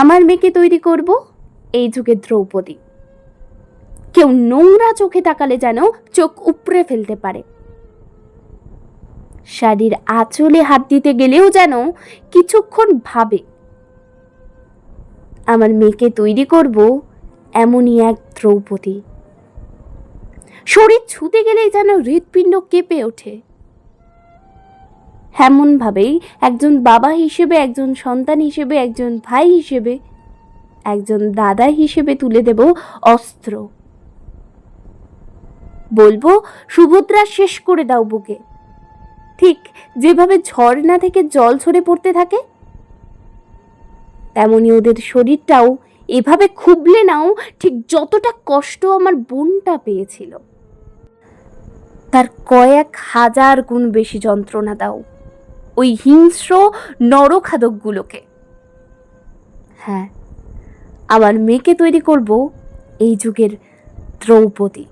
আমার মেয়েকে তৈরি করব এই যুগে দ্রৌপদী। কেউ নোংরা চোখে তাকালে যেন চোখ উপড়ে ফেলতে পারে। শাড়ির আঁচলে হাত দিতে গেলেও যেন কিছুক্ষণ ভাবে, আমার মেয়েকে তৈরি করব এমনই এক দ্রৌপদী। শরীর ছুতে গেলেই যেন হৃৎপিণ্ড কেঁপে ওঠে। এমনভাবেই একজন বাবা হিসেবে, একজন সন্তান হিসেবে, একজন ভাই হিসেবে, একজন দাদা হিসেবে তুলে দেব অস্ত্র। বলব, সুভদ্রা শেষ করে দাও বুকে। ঠিক যেভাবে ঝর্ণা থেকে জল ঝরে পড়তে থাকে, তেমনি ওদের শরীরটাও এভাবে খুবলে নাও, ঠিক যতটা কষ্ট আমার বোনটা পেয়েছিল। তার কয়েক হাজার গুণ বেশি যন্ত্রণা দাও। ওই হিংস্র নরখাদকগুলোকে। হ্যাঁ আমার মেয়েকে তৈরি করব এই যুগের দ্রৌপদী।